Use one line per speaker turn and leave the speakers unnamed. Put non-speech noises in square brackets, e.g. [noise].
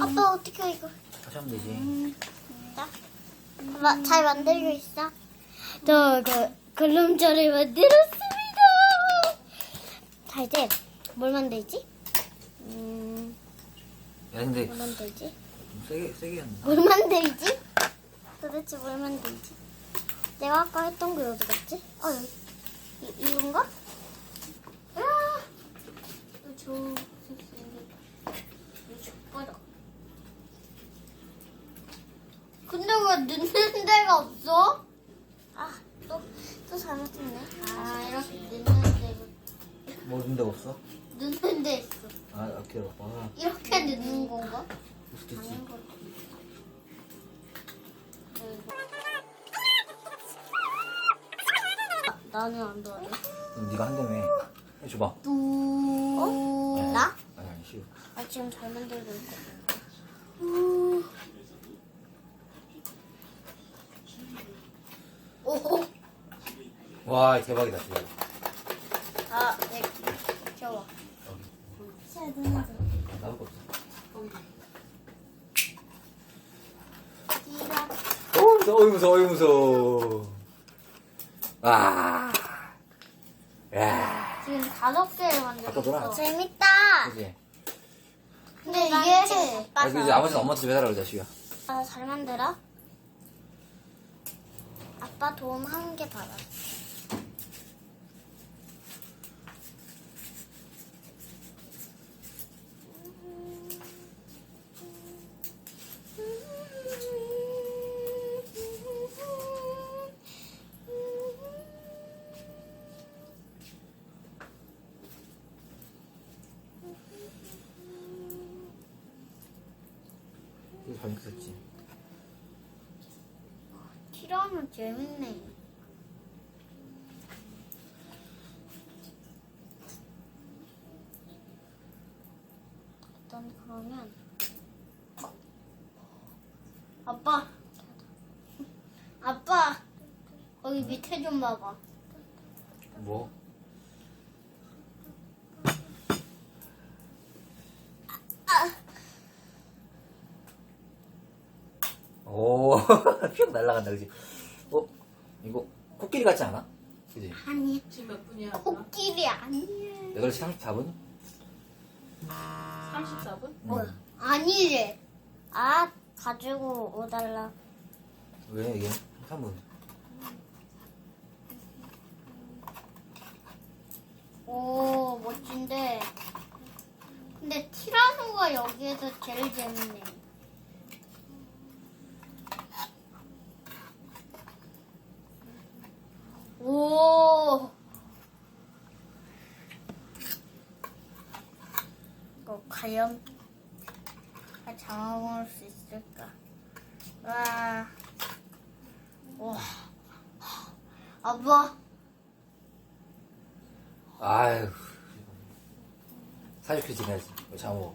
아빠 어떻게 해, 이거?
다시 하면 되지.
자, 마, 잘 만들고 있어. 저그 그림자를 만들었습니다. 자 이제 뭘 만들지? 음,
야 근데
뭘 만들지?
좀 세게 세게 했나?
뭘 만들지? 도대체 뭘 만들지? 내가 아까 했던 거 어디 갔지? 어 여기 이, 이건가? 아, 저 족보다. 근데 왜 넣는 데가 없어? 아, 또, 또 잘못했네. 아, 이렇게 넣는 데,
뭐 넣는 데가 없어?
넣는 데 있어.
아, 아 기다려봐. 아,
이렇게 넣는 건가? 같아. 아, 나는 안 도와줘.
그럼 네가 한다며. 해줘봐.
뚜. 어? 나?
아니 아니 쉬워.
아, 지금 잘 만들고 있거든. 우. 오.
와 대박이다 대박.
아, 네. 귀여워. 잘 넣는
나도 없어.
이라.
어이 무서워 어이 무서워 어이 무서워. 아. 야.
지금 다섯 개를
갖다 둬라.
만들었어. 재밌다.
그지?
근데 이게
아, 그 이제 아버지는 엄마한테 좀 해달라 그러자 시우야.
아, 잘 만들어? 아빠 도움 한 개 받았어.
이거 잘 익었지.
티라노 재밌네. 일단 그러면 아빠 아빠 거기 밑에 좀 봐봐.
뭐? 오, [laughs] 휙 날아간다, 그지? 어, 이거 코끼리 같지 않아? 그지?
아니
지금 몇 분이야?
코끼리 아니야.
8시 34분?
34분?
뭐 아니래. 아 가지고 오달라.
왜, 이게? 3분.
오 멋진데. 근데 티라노가 여기에서 제일 재밌네. 오. 이거 과연 다 잡아먹을 수 있을까? 와. 와. 아빠.
아유. 사육회 지내야지. 뭐, 잠 먹어.